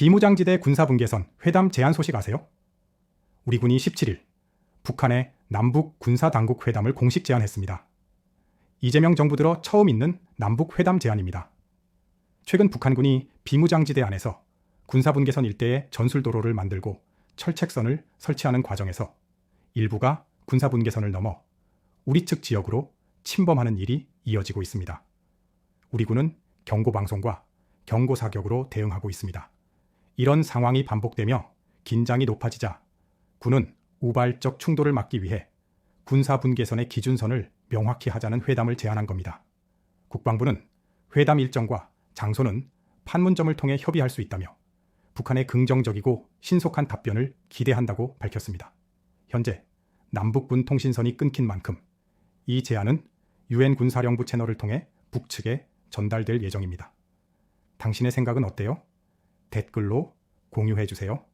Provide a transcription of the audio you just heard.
비무장지대 군사분계선 회담 제안 소식 아세요? 우리 군이 17일 북한의 남북 군사당국 회담을 공식 제안했습니다. 이재명 정부 들어 처음 있는 남북 회담 제안입니다. 최근 북한군이 비무장지대 안에서 군사분계선 일대에 전술도로를 만들고 철책선을 설치하는 과정에서 일부가 군사분계선을 넘어 우리 측 지역으로 침범하는 일이 이어지고 있습니다. 우리 군은 경고방송과 경고사격으로 대응하고 있습니다. 이런 상황이 반복되며 긴장이 높아지자 군은 우발적 충돌을 막기 위해 군사 분계선의 기준선을 명확히 하자는 회담을 제안한 겁니다. 국방부는 회담 일정과 장소는 판문점을 통해 협의할 수 있다며 북한의 긍정적이고 신속한 답변을 기대한다고 밝혔습니다. 현재 남북군 통신선이 끊긴 만큼 이 제안은 유엔 군사령부 채널을 통해 북측에 전달될 예정입니다. 당신의 생각은 어때요? 댓글로 공유해 주세요.